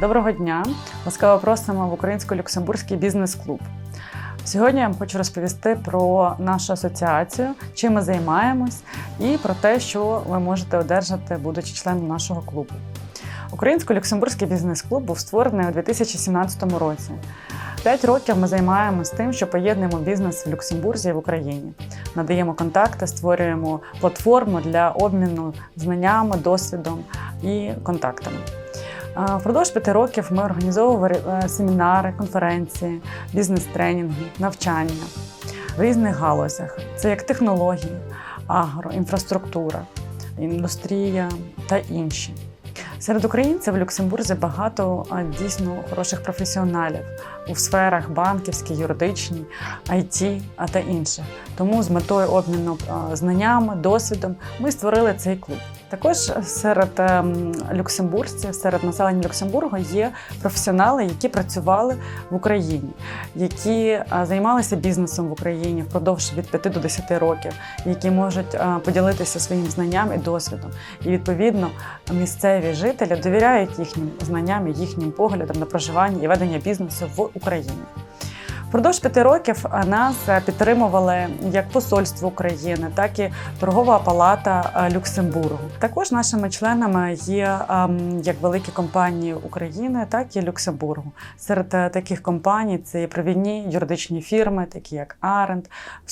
Доброго дня! Ласкаво просимо в Українсько-Люксембурзький бізнес-клуб. Сьогодні я вам хочу розповісти про нашу асоціацію, чим ми займаємось, і про те, що ви можете одержати, будучи членом нашого клубу. Українсько-Люксембурзький бізнес-клуб був створений у 2017 році. П'ять років ми займаємося тим, що поєднуємо бізнес в Люксембурзі і в Україні. Надаємо контакти, створюємо платформу для обміну знаннями, досвідом і контактами. Впродовж п'яти років ми організовували е, семінари, конференції, бізнес-тренінги, навчання в різних галузях. Це як технології, агро, інфраструктура, індустрія та інші. Серед українців в Люксембурзі багато дійсно хороших професіоналів у сферах банківській, юридичній, IT та інших. Тому з метою обміну знаннями, досвідом ми створили цей клуб. Також серед ем, люксембуржців, серед населення Люксембурга є професіонали, які працювали в Україні, які займалися бізнесом в Україні впродовж від 5 до 10 років, які можуть поділитися своїм знанням і досвідом. І відповідно місцеві жителі довіряють їхнім знанням їхнім поглядам на проживання і ведення бізнесу в Україні. Впродовж п'яти років нас підтримували як Посольство України, так і Торгова палата е, Люксембургу. Також нашими членами є ем, як великі компанії України, так і Люксембургу. Серед е, таких компаній це і провідні юридичні фірми, такі як Аренд,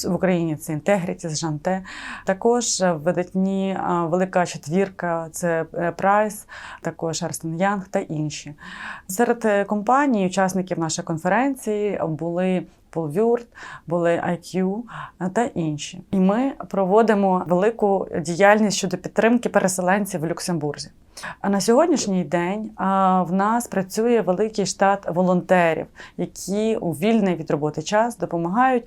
в Україні це Інтегрітіс, Жанте. Також видатні е, велика четвірка це Прайс, також Арстен Янг та інші. Серед компаній, учасників нашої конференції були Полвюрт, були IQ та інші. І ми проводимо велику діяльність щодо підтримки переселенців в Люксембурзі. А на сьогоднішній день в нас працює великий штат волонтерів, які у вільний від роботи час допомагають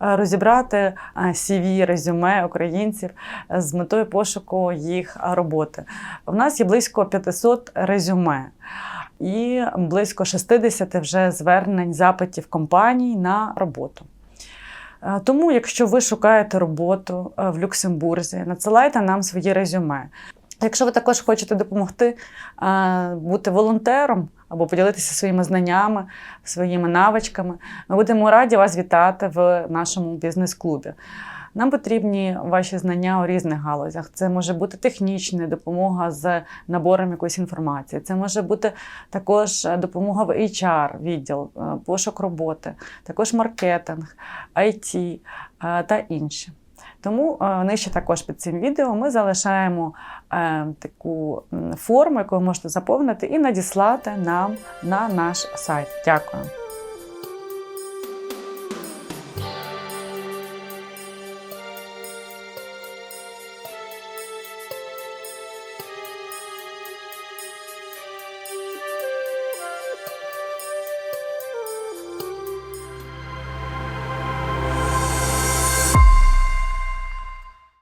розібрати CV, резюме українців з метою пошуку їх роботи. У нас є близько 500 резюме і близько 60 вже звернень запитів компаній на роботу. Е, Тому, якщо ви шукаєте роботу е, в Люксембурзі, надсилайте нам свої резюме. Якщо ви також хочете допомогти е, бути волонтером або поділитися своїми знаннями, своїми навичками, ми будемо раді вас вітати в нашому бізнес-клубі. Нам потрібні ваші знання у різних галузях. Це може бути технічна допомога з набором якоїсь інформації. Це може бути також допомога в HR відділ, е, пошук роботи, також маркетинг, IT е, та інше. Тому е, нижче також під цим відео ми залишаємо е, таку форму, яку ви можете заповнити і надіслати нам на наш сайт. Дякую.